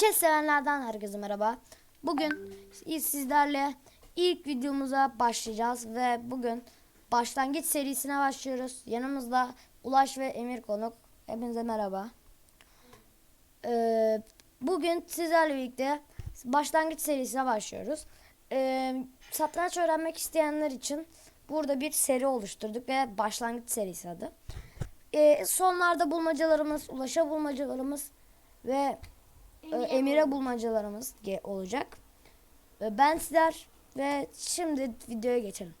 Chess sevenlerden herkese merhaba. Bugün sizlerle ilk videomuza başlayacağız ve bugün başlangıç serisine başlıyoruz. Yanımızda Ulaş ve Emir konuk. Hepinize merhaba. Ee, bugün sizlerle birlikte başlangıç serisine başlıyoruz. Ee, satranç öğrenmek isteyenler için burada bir seri oluşturduk ve başlangıç serisi adı. Ee, sonlarda bulmacalarımız, Ulaş'a bulmacalarımız ve e, Emir'e bulmacalarımız olacak. Ben sizler ve şimdi videoya geçelim.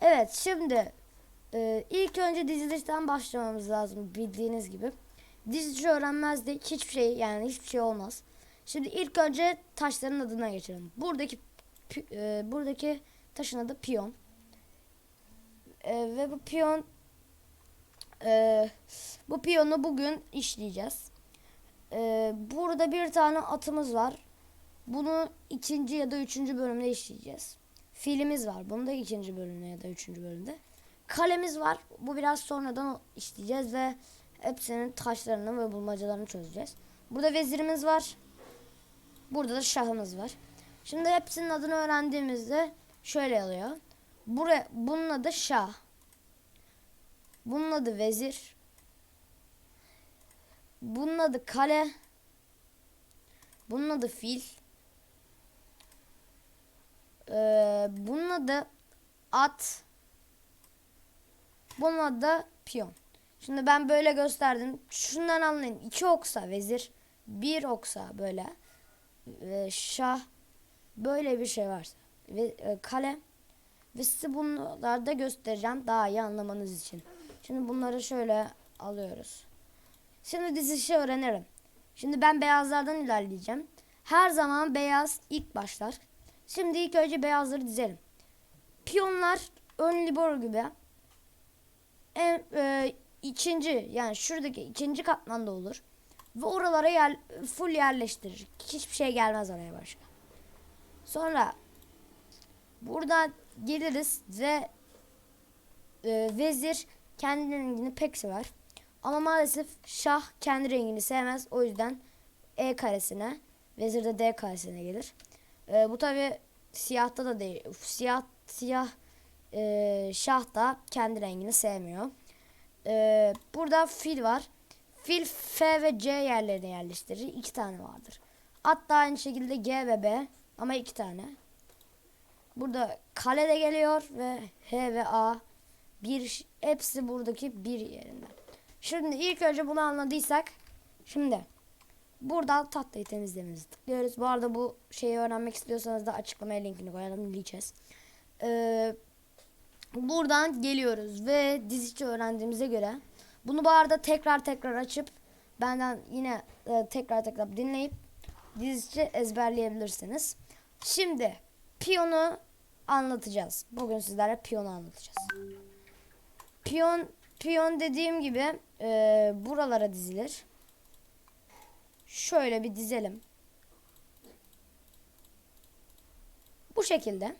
Evet şimdi e, ilk önce dizilişten başlamamız lazım bildiğiniz gibi. Diziliş öğrenmezdik hiçbir şey yani hiçbir şey olmaz. Şimdi ilk önce taşların adına geçelim. Buradaki e, buradaki taşın adı piyon. E, ve bu piyon e, bu piyonu bugün işleyeceğiz. Ee, burada bir tane atımız var. Bunu ikinci ya da üçüncü bölümde işleyeceğiz. Filimiz var. Bunu da ikinci bölümde ya da üçüncü bölümde. Kalemiz var. Bu biraz sonradan işleyeceğiz ve hepsinin taşlarını ve bulmacalarını çözeceğiz. Burada vezirimiz var. Burada da şahımız var. Şimdi hepsinin adını öğrendiğimizde şöyle oluyor. Buraya, bunun adı şah. Bunun adı vezir. Bunun adı kale. Bunun adı fil. Ee, bunun adı at. Bunun adı da piyon. Şimdi ben böyle gösterdim. Şundan anlayın. İki oksa vezir. Bir oksa böyle. Ve şah. Böyle bir şey varsa. Ve e, kale. Ve size bunları da göstereceğim daha iyi anlamanız için. Şimdi bunları şöyle alıyoruz. Şimdi dizilişi öğrenelim. Şimdi ben beyazlardan ilerleyeceğim. Her zaman beyaz ilk başlar. Şimdi ilk önce beyazları dizelim. Piyonlar ön libero gibi. En, e, ikinci yani şuradaki ikinci katmanda olur. Ve oralara yer, full yerleştirir. Hiçbir şey gelmez oraya başka. Sonra buradan geliriz ve e, vezir kendi rengini pek sever. Ama maalesef şah kendi rengini sevmez. O yüzden E karesine, vezir de D karesine gelir. Ee, bu tabi siyahta da değil. Siyah siyah e, şah da kendi rengini sevmiyor. Ee, burada fil var. Fil F ve C yerlerine yerleştirir. İki tane vardır. At da aynı şekilde G ve B ama iki tane. Burada kale de geliyor ve H ve A bir hepsi buradaki bir yerinden. Şimdi ilk önce bunu anladıysak şimdi buradan tahtayı temizlememizi tıklıyoruz. Bu arada bu şeyi öğrenmek istiyorsanız da açıklamaya linkini koyalım diyeceğiz. Ee, buradan geliyoruz ve dizici öğrendiğimize göre bunu bu arada tekrar tekrar açıp benden yine e, tekrar tekrar dinleyip dizici ezberleyebilirsiniz. Şimdi piyonu anlatacağız. Bugün sizlere piyonu anlatacağız. Piyon piyon dediğim gibi e, buralara dizilir. Şöyle bir dizelim. Bu şekilde.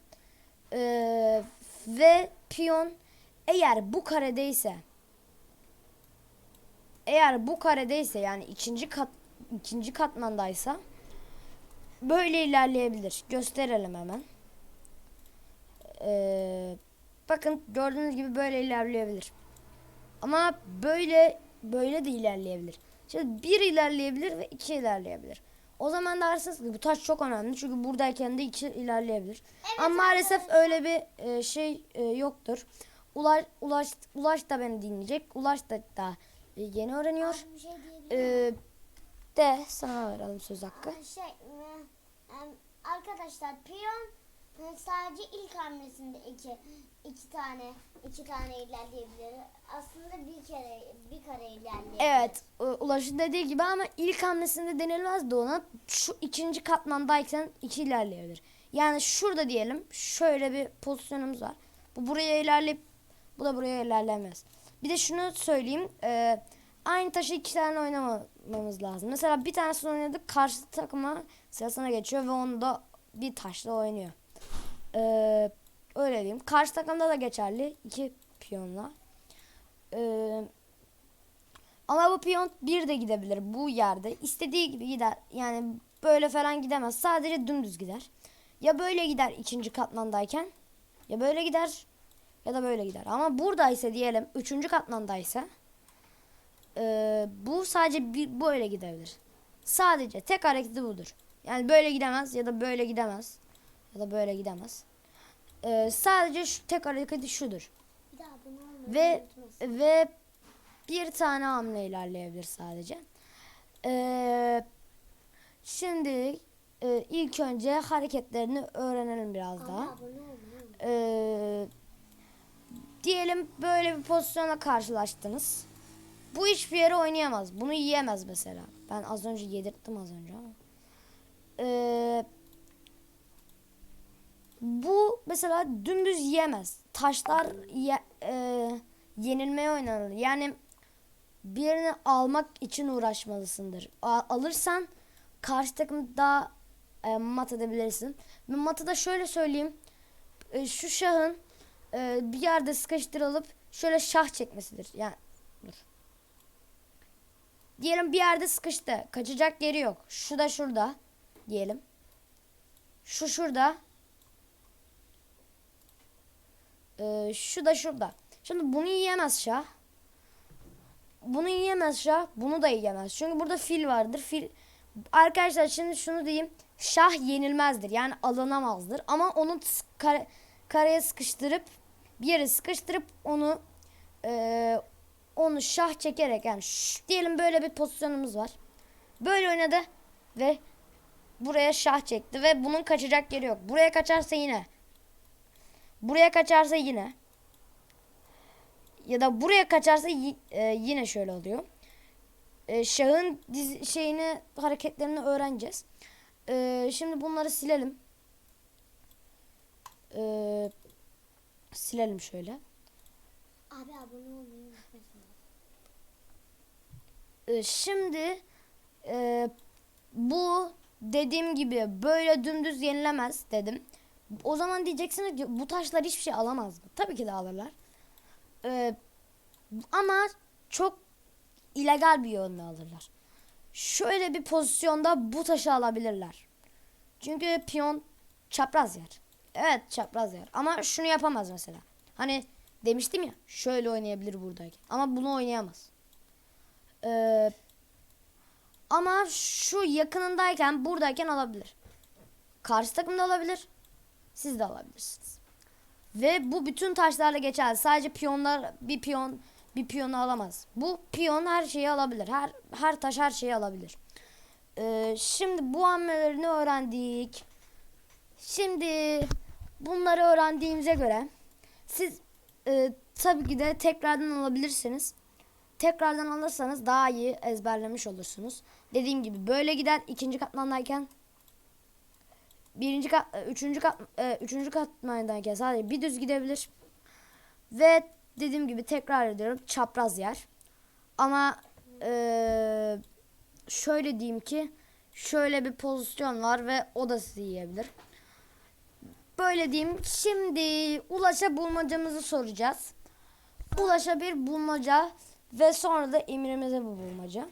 E, ve piyon eğer bu karedeyse eğer bu karedeyse yani ikinci kat ikinci katmandaysa böyle ilerleyebilir. Gösterelim hemen. Ee, bakın gördüğünüz gibi böyle ilerleyebilir. Ama böyle böyle de ilerleyebilir. Şimdi bir ilerleyebilir ve iki ilerleyebilir. O zaman dersiniz ki bu taş çok önemli çünkü buradayken de iki ilerleyebilir. Ama maalesef öyle bir e, şey e, yoktur. Ulaş, Ulaş, Ulaş da beni dinleyecek. Ulaş da daha e, yeni öğreniyor. Bir şey diyebilir E, de sana verelim söz hakkı. Şey, e, arkadaşlar piyon sadece ilk hamlesinde iki iki tane iki tane ilerleyebilir. Aslında bir kere bir kare ilerleyebilir. Evet, e, Ulaş'ın dediği gibi ama ilk hamlesinde denilmezdi ona. Şu ikinci katmandayken iki ilerleyebilir. Yani şurada diyelim şöyle bir pozisyonumuz var. Bu buraya ilerleyip bu da buraya ilerlemez. Bir de şunu söyleyeyim. e, aynı taşı iki tane oynamamamız lazım. Mesela bir tanesini oynadık karşı takıma sırasına geçiyor ve onu da bir taşla oynuyor. E, öyle diyeyim. Karşı takımda da geçerli. iki piyonla. E, Ama bu piyon bir de gidebilir bu yerde. İstediği gibi gider. Yani böyle falan gidemez. Sadece dümdüz gider. Ya böyle gider ikinci katmandayken. Ya böyle gider. Ya da böyle gider. Ama buradaysa diyelim üçüncü katmandaysa. eee, bu sadece bir, böyle gidebilir. Sadece tek hareketi budur. Yani böyle gidemez ya da böyle gidemez. Ya da böyle gidemez. Eee, sadece şu tek hareketi şudur. Ve unutmasın. ve bir tane hamle ilerleyebilir sadece. Ee, şimdi e, ilk önce hareketlerini öğrenelim biraz daha. Ama. Ee, diyelim böyle bir pozisyona karşılaştınız. Bu hiçbir yere oynayamaz. Bunu yiyemez mesela. Ben az önce yedirttim az önce ama. Ee, bu mesela dümdüz yiyemez. Taşlar ye, e, yenilmeye oynanır. Yani birini almak için uğraşmalısındır. A- alırsan karşı takım daha e, mat edebilirsin. Ve matı da şöyle söyleyeyim. E, şu şahın e, bir yerde sıkıştırılıp şöyle şah çekmesidir. Yani dur. Diyelim bir yerde sıkıştı. Kaçacak yeri yok. Şu da şurada diyelim. Şu şurada. E, şu da şurada. Şimdi bunu yiyemez şah. Bunu yiyemez şah. Bunu da yiyemez. Çünkü burada fil vardır. Fil Arkadaşlar şimdi şunu diyeyim. Şah yenilmezdir. Yani alınamazdır. Ama onu kare, kareye sıkıştırıp bir yere sıkıştırıp onu eee, onu şah çekerek yani şş, diyelim böyle bir pozisyonumuz var. Böyle oynadı ve buraya şah çekti ve bunun kaçacak yeri yok. Buraya kaçarsa yine. Buraya kaçarsa yine. Ya da buraya kaçarsa e, yine şöyle oluyor. E, şahın dizi, şeyini hareketlerini öğreneceğiz. E, şimdi bunları silelim. E, silelim şöyle. Abi abone olmayı unutmasın. E, şimdi e, bu dediğim gibi böyle dümdüz yenilemez dedim. O zaman diyeceksiniz ki bu taşlar hiçbir şey alamaz mı? Tabii ki de alırlar. E, ama çok illegal bir yönde alırlar. Şöyle bir pozisyonda bu taşı alabilirler. Çünkü piyon çapraz yer. Evet çapraz yer. Ama şunu yapamaz mesela. Hani demiştim ya şöyle oynayabilir buradayken. Ama bunu oynayamaz. Ee, ama şu yakınındayken buradayken alabilir. Karşı takım da alabilir. Siz de alabilirsiniz. Ve bu bütün taşlarla geçer. Sadece piyonlar bir piyon bir piyonu alamaz. Bu piyon her şeyi alabilir. Her her taş her şeyi alabilir. Ee, şimdi bu hamlelerini öğrendik. Şimdi bunları öğrendiğimize göre siz e, tabii ki de tekrardan alabilirsiniz. Tekrardan alırsanız daha iyi ezberlemiş olursunuz. Dediğim gibi böyle gider ikinci katmandayken birinci kat, e, üçüncü kat, e, üçüncü katmandayken sadece bir düz gidebilir. Ve dediğim gibi tekrar ediyorum çapraz yer. Ama e, şöyle diyeyim ki şöyle bir pozisyon var ve o da sizi yiyebilir. Böyle diyeyim. Şimdi Ulaş'a bulmacamızı soracağız. Ulaş'a bir bulmaca ve sonra da Emir'imize bu bulmaca.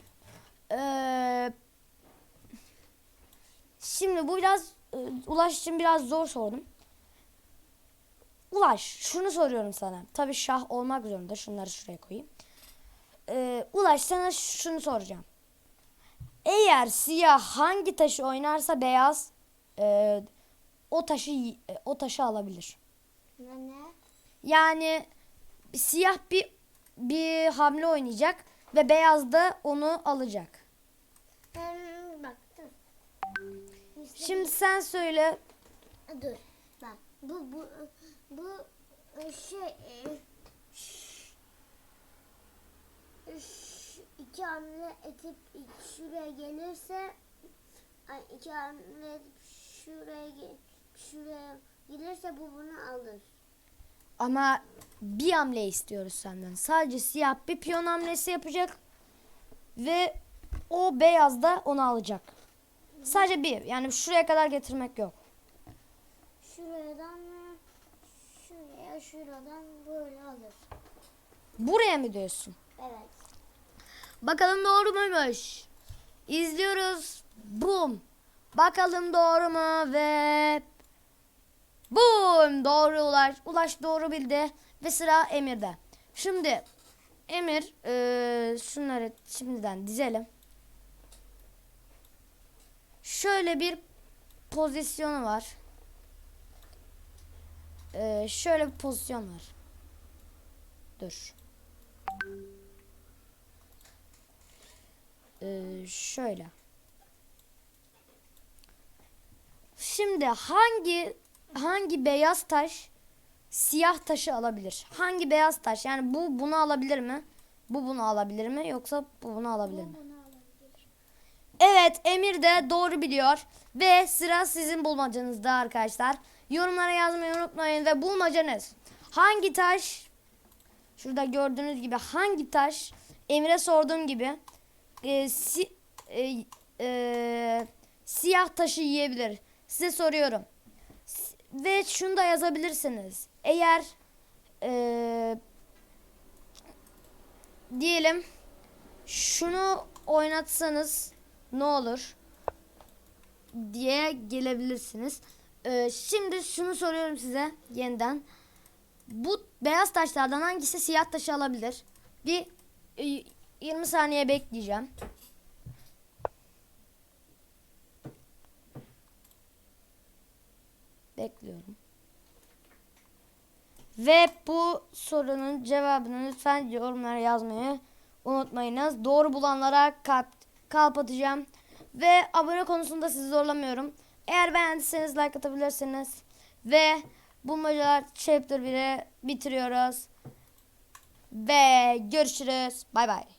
Ee, şimdi bu biraz Ulaş için biraz zor sordum. Ulaş şunu soruyorum sana. Tabii şah olmak zorunda. Şunları şuraya koyayım. Ee, Ulaş sana şunu soracağım. Eğer siyah hangi taşı oynarsa beyaz e, o taşı e, o taşı alabilir. Ne ne? Yani siyah bir bir hamle oynayacak ve beyaz da onu alacak. Hmm, Şimdi sen söyle. dur. Bak bu bu bu e, şey e, iki hamle etip şuraya gelirse ay iki hamle edip şuraya şuraya gelirse bu bunu alır. Ama bir hamle istiyoruz senden. Sadece siyah bir piyon hamlesi yapacak ve o beyaz da onu alacak. Sadece bir. Yani şuraya kadar getirmek yok. Şuradan şuraya şuradan böyle alır. Buraya mı diyorsun? Evet. Bakalım doğru muymuş? İzliyoruz. Boom. Bakalım doğru mu ve boom doğru Ulaş. Ulaş doğru bildi ve sıra Emir'de. Şimdi Emir eee, şunları şimdiden dizelim. Şöyle bir pozisyonu var. Eee, şöyle bir pozisyon var. Dur. Eee, şöyle. Şimdi hangi hangi beyaz taş siyah taşı alabilir? Hangi beyaz taş? Yani bu bunu alabilir mi? Bu bunu alabilir mi? Yoksa bu bunu alabilir mi? Evet Emir de doğru biliyor. Ve sıra sizin bulmacanızda arkadaşlar. Yorumlara yazmayı unutmayın ve bulmacanız. Hangi taş şurada gördüğünüz gibi hangi taş Emir'e sorduğum gibi e, si- e, e, siyah taşı yiyebilir? Size soruyorum. Ve şunu da yazabilirsiniz. Eğer e, diyelim şunu oynatsanız ne olur diye gelebilirsiniz. Ee, şimdi şunu soruyorum size yeniden. Bu beyaz taşlardan hangisi siyah taşı alabilir? Bir e, 20 saniye bekleyeceğim. Bekliyorum. Ve bu sorunun cevabını lütfen yorumlara yazmayı unutmayınız. Doğru bulanlara kalp, kalp atacağım. Ve abone konusunda sizi zorlamıyorum. Eğer beğendiyseniz like atabilirsiniz. Ve bulmacalar chapter 1'i bitiriyoruz. Ve görüşürüz. Bay bay.